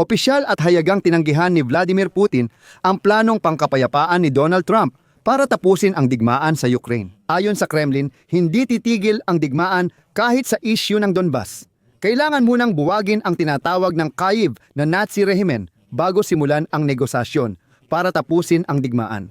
Opisyal at hayagang tinanggihan ni Vladimir Putin ang planong pangkapayapaan ni Donald Trump para tapusin ang digmaan sa Ukraine. Ayon sa Kremlin, hindi titigil ang digmaan kahit sa issue ng Donbas. Kailangan munang buwagin ang tinatawag ng Kyiv na Nazi rehimen bago simulan ang negosasyon para tapusin ang digmaan.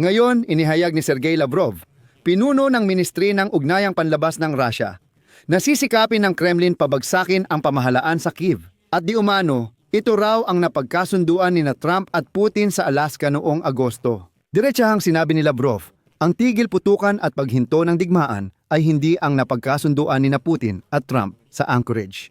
Ngayon, inihayag ni Sergei Lavrov, pinuno ng Ministry ng Ugnayang Panlabas ng Russia, nasisikapin ng Kremlin pabagsakin ang pamahalaan sa Kiev. At di umano, ito raw ang napagkasunduan ni na Trump at Putin sa Alaska noong Agosto. Diretsahang sinabi ni Lavrov, ang tigil putukan at paghinto ng digmaan ay hindi ang napagkasunduan ni na Putin at Trump sa Anchorage.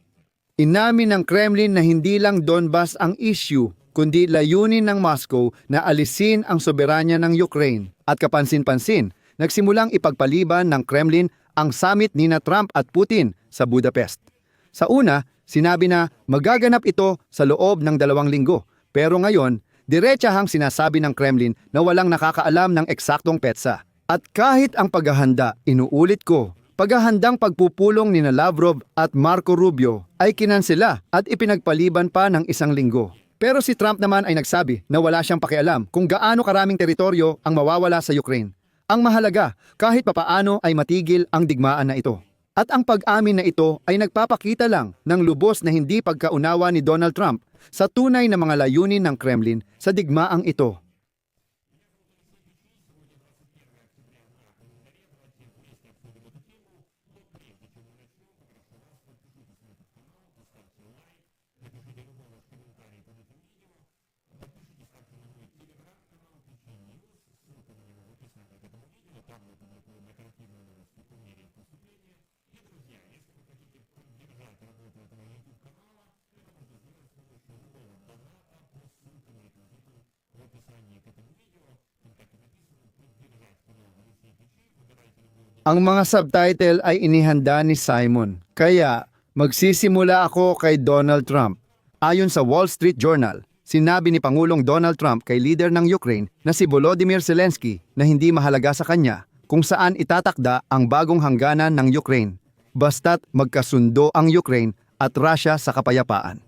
Inamin ng Kremlin na hindi lang Donbas ang issue, kundi layunin ng Moscow na alisin ang soberanya ng Ukraine. At kapansin-pansin, nagsimulang ipagpaliban ng Kremlin ang summit ni na Trump at Putin sa Budapest. Sa una, sinabi na magaganap ito sa loob ng dalawang linggo. Pero ngayon, diretsahang sinasabi ng Kremlin na walang nakakaalam ng eksaktong petsa. At kahit ang paghahanda, inuulit ko, paghahandang pagpupulong ni Lavrov at Marco Rubio ay kinansela at ipinagpaliban pa ng isang linggo. Pero si Trump naman ay nagsabi na wala siyang pakialam kung gaano karaming teritoryo ang mawawala sa Ukraine. Ang mahalaga, kahit papaano ay matigil ang digmaan na ito. At ang pag-amin na ito ay nagpapakita lang ng lubos na hindi pagkaunawa ni Donald Trump sa tunay na mga layunin ng Kremlin sa digmaang ito. Ang mga subtitle ay inihanda ni Simon. Kaya, magsisimula ako kay Donald Trump. Ayon sa Wall Street Journal, sinabi ni Pangulong Donald Trump kay leader ng Ukraine na si Volodymyr Zelensky na hindi mahalaga sa kanya kung saan itatakda ang bagong hangganan ng Ukraine basta't magkasundo ang Ukraine at Russia sa kapayapaan.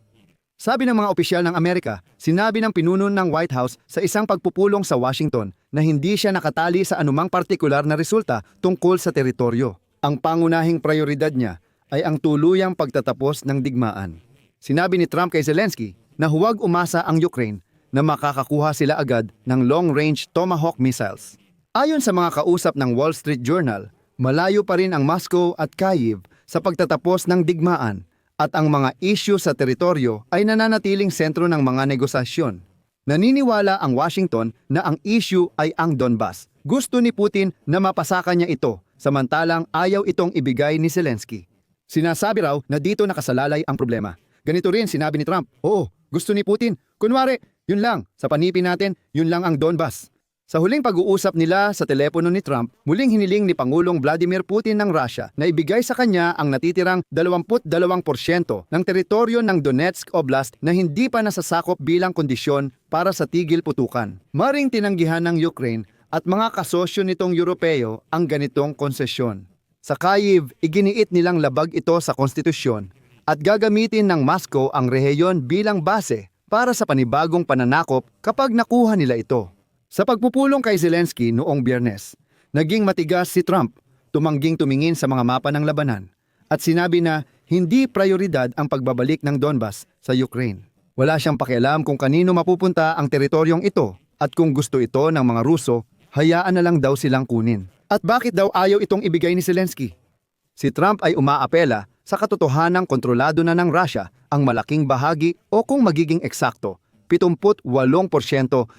Sabi ng mga opisyal ng Amerika, sinabi ng pinuno ng White House sa isang pagpupulong sa Washington na hindi siya nakatali sa anumang partikular na resulta tungkol sa teritoryo. Ang pangunahing prioridad niya ay ang tuluyang pagtatapos ng digmaan. Sinabi ni Trump kay Zelensky na huwag umasa ang Ukraine na makakakuha sila agad ng long-range Tomahawk missiles. Ayon sa mga kausap ng Wall Street Journal, malayo pa rin ang Moscow at Kyiv sa pagtatapos ng digmaan at ang mga issue sa teritoryo ay nananatiling sentro ng mga negosasyon. Naniniwala ang Washington na ang issue ay ang Donbas. Gusto ni Putin na mapasakan niya ito, samantalang ayaw itong ibigay ni Zelensky. Sinasabi raw na dito nakasalalay ang problema. Ganito rin sinabi ni Trump, oo, gusto ni Putin. Kunwari, yun lang, sa panipin natin, yun lang ang Donbas. Sa huling pag-uusap nila sa telepono ni Trump, muling hiniling ni Pangulong Vladimir Putin ng Russia na ibigay sa kanya ang natitirang 22% ng teritoryo ng Donetsk Oblast na hindi pa nasasakop bilang kondisyon para sa tigil putukan. Maring tinanggihan ng Ukraine at mga kasosyo nitong Europeo ang ganitong konsesyon. Sa Kyiv, iginiit nilang labag ito sa konstitusyon at gagamitin ng Moscow ang rehiyon bilang base para sa panibagong pananakop kapag nakuha nila ito. Sa pagpupulong kay Zelensky noong biyernes, naging matigas si Trump, tumangging tumingin sa mga mapa ng labanan, at sinabi na hindi prioridad ang pagbabalik ng Donbas sa Ukraine. Wala siyang pakialam kung kanino mapupunta ang teritoryong ito at kung gusto ito ng mga Ruso, hayaan na lang daw silang kunin. At bakit daw ayaw itong ibigay ni Zelensky? Si Trump ay umaapela sa katotohanang kontrolado na ng Russia ang malaking bahagi o kung magiging eksakto, 78%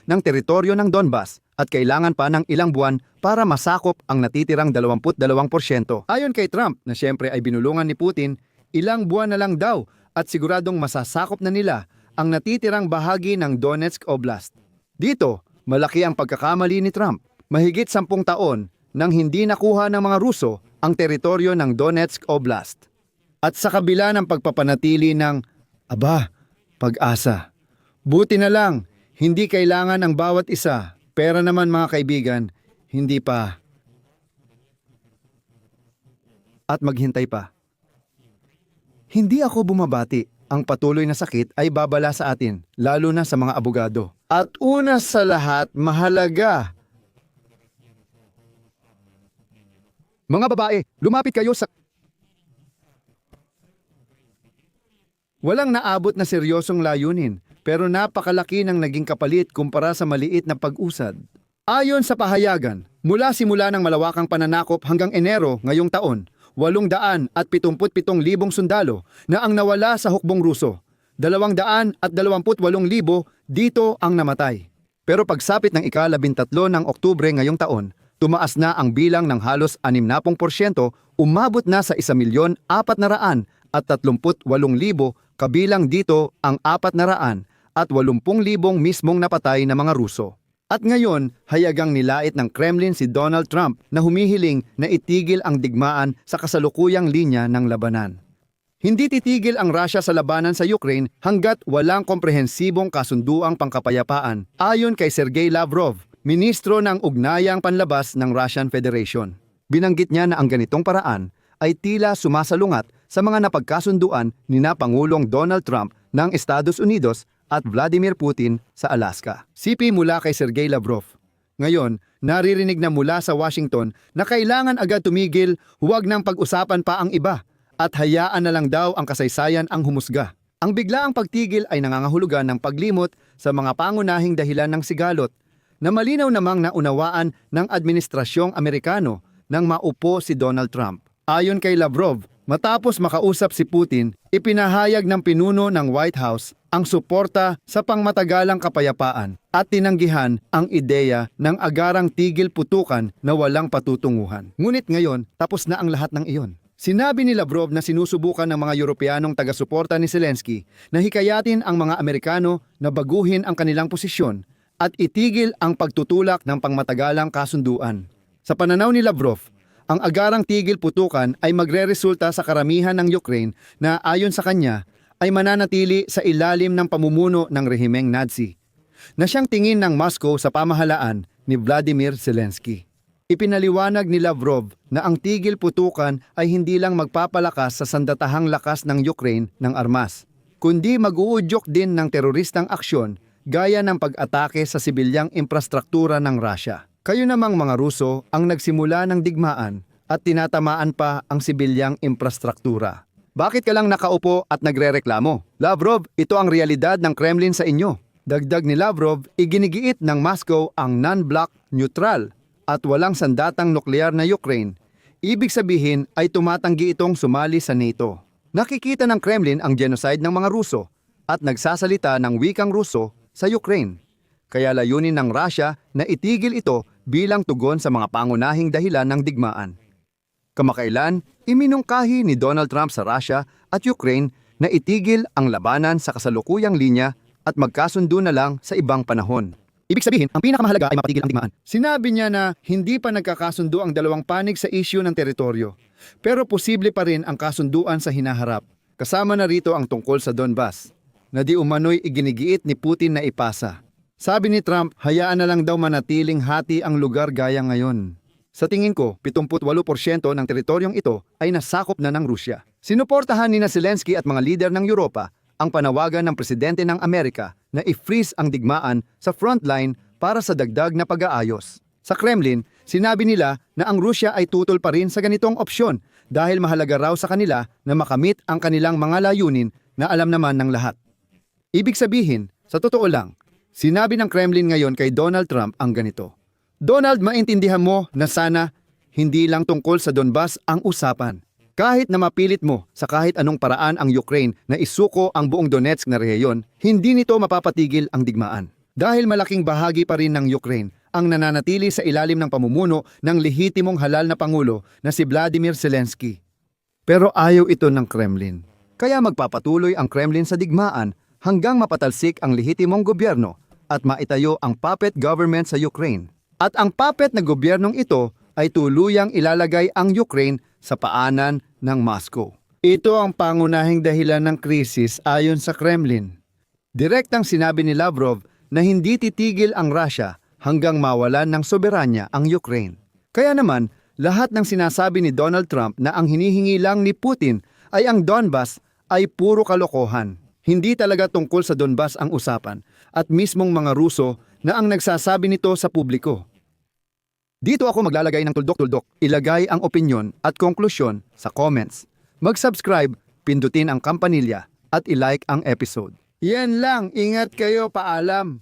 ng teritoryo ng Donbas at kailangan pa ng ilang buwan para masakop ang natitirang 22%. Ayon kay Trump na siyempre ay binulungan ni Putin, ilang buwan na lang daw at siguradong masasakop na nila ang natitirang bahagi ng Donetsk Oblast. Dito, malaki ang pagkakamali ni Trump. Mahigit sampung taon nang hindi nakuha ng mga Ruso ang teritoryo ng Donetsk Oblast. At sa kabila ng pagpapanatili ng, aba, pag-asa. Buti na lang, hindi kailangan ang bawat isa. Pera naman mga kaibigan, hindi pa. At maghintay pa. Hindi ako bumabati ang patuloy na sakit ay babala sa atin, lalo na sa mga abogado. At una sa lahat, mahalaga. Mga babae, lumapit kayo sa... Walang naabot na seryosong layunin, pero napakalaki ng naging kapalit kumpara sa maliit na pag-usad. Ayon sa pahayagan, mula simula ng malawakang pananakop hanggang Enero ngayong taon, 877,000 sundalo na ang nawala sa hukbong Ruso. 228,000 dito ang namatay. Pero pagsapit ng ika-13 ng Oktubre ngayong taon, tumaas na ang bilang ng halos 60%, umabot na sa 1,400,000 at 38,000 kabilang dito ang 400 at 80,000 mismong napatay na mga Ruso. At ngayon, hayagang nilait ng Kremlin si Donald Trump na humihiling na itigil ang digmaan sa kasalukuyang linya ng labanan. Hindi titigil ang Russia sa labanan sa Ukraine hanggat walang komprehensibong kasunduang pangkapayapaan ayon kay Sergey Lavrov, ministro ng Ugnayang Panlabas ng Russian Federation. Binanggit niya na ang ganitong paraan ay tila sumasalungat sa mga napagkasunduan ni na Pangulong Donald Trump ng Estados Unidos at Vladimir Putin sa Alaska. Sipi mula kay Sergey Lavrov. Ngayon, naririnig na mula sa Washington na kailangan agad tumigil, huwag nang pag-usapan pa ang iba at hayaan na lang daw ang kasaysayan ang humusga. Ang biglaang pagtigil ay nangangahulugan ng paglimot sa mga pangunahing dahilan ng sigalot na malinaw namang naunawaan ng administrasyong Amerikano nang maupo si Donald Trump. Ayon kay Lavrov, matapos makausap si Putin, ipinahayag ng pinuno ng White House ang suporta sa pangmatagalang kapayapaan at tinanggihan ang ideya ng agarang tigil putukan na walang patutunguhan. Ngunit ngayon, tapos na ang lahat ng iyon. Sinabi ni Lavrov na sinusubukan ng mga Europeanong taga-suporta ni Zelensky na hikayatin ang mga Amerikano na baguhin ang kanilang posisyon at itigil ang pagtutulak ng pangmatagalang kasunduan. Sa pananaw ni Lavrov, ang agarang tigil putukan ay magreresulta sa karamihan ng Ukraine na ayon sa kanya ay mananatili sa ilalim ng pamumuno ng rehimeng Nazi na siyang tingin ng Moscow sa pamahalaan ni Vladimir Zelensky. Ipinaliwanag ni Lavrov na ang tigil putukan ay hindi lang magpapalakas sa sandatahang lakas ng Ukraine ng armas, kundi mag-uudyok din ng teroristang aksyon gaya ng pag-atake sa sibilyang infrastruktura ng Russia. Kayo namang mga Ruso ang nagsimula ng digmaan at tinatamaan pa ang sibilyang infrastruktura. Bakit ka lang nakaupo at nagrereklamo? Lavrov, ito ang realidad ng Kremlin sa inyo. Dagdag ni Lavrov, iginigiit ng Moscow ang non-block neutral at walang sandatang nuklear na Ukraine. Ibig sabihin ay tumatanggi itong sumali sa NATO. Nakikita ng Kremlin ang genocide ng mga Ruso at nagsasalita ng wikang Ruso sa Ukraine. Kaya layunin ng Russia na itigil ito bilang tugon sa mga pangunahing dahilan ng digmaan. Kamakailan, iminungkahi ni Donald Trump sa Russia at Ukraine na itigil ang labanan sa kasalukuyang linya at magkasundo na lang sa ibang panahon. Ibig sabihin, ang pinakamahalaga ay mapatigil ang digmaan. Sinabi niya na hindi pa nagkakasundo ang dalawang panig sa isyu ng teritoryo, pero posible pa rin ang kasunduan sa hinaharap. Kasama na rito ang tungkol sa Donbas, na di umano'y iginigiit ni Putin na ipasa. Sabi ni Trump, hayaan na lang daw manatiling hati ang lugar gaya ngayon. Sa tingin ko, 78% ng teritoryong ito ay nasakop na ng Rusya. Sinuportahan ni Zelensky at mga lider ng Europa ang panawagan ng presidente ng Amerika na i-freeze ang digmaan sa frontline para sa dagdag na pag-aayos. Sa Kremlin, sinabi nila na ang Rusya ay tutol pa rin sa ganitong opsyon dahil mahalaga raw sa kanila na makamit ang kanilang mga layunin na alam naman ng lahat. Ibig sabihin, sa totoo lang, sinabi ng Kremlin ngayon kay Donald Trump ang ganito. Donald, maintindihan mo na sana hindi lang tungkol sa Donbas ang usapan. Kahit na mapilit mo sa kahit anong paraan ang Ukraine na isuko ang buong Donetsk na rehiyon, hindi nito mapapatigil ang digmaan. Dahil malaking bahagi pa rin ng Ukraine ang nananatili sa ilalim ng pamumuno ng lehitimong halal na pangulo na si Vladimir Zelensky. Pero ayaw ito ng Kremlin. Kaya magpapatuloy ang Kremlin sa digmaan hanggang mapatalsik ang lehitimong gobyerno at maitayo ang puppet government sa Ukraine. At ang puppet na gobyernong ito ay tuluyang ilalagay ang Ukraine sa paanan ng Moscow. Ito ang pangunahing dahilan ng krisis ayon sa Kremlin. Direktang sinabi ni Lavrov na hindi titigil ang Russia hanggang mawalan ng soberanya ang Ukraine. Kaya naman, lahat ng sinasabi ni Donald Trump na ang hinihingi lang ni Putin ay ang Donbas ay puro kalokohan. Hindi talaga tungkol sa Donbas ang usapan at mismong mga Ruso na ang nagsasabi nito sa publiko. Dito ako maglalagay ng tuldok-tuldok, ilagay ang opinyon at konklusyon sa comments. Mag-subscribe, pindutin ang kampanilya at ilike ang episode. Yan lang, ingat kayo, paalam.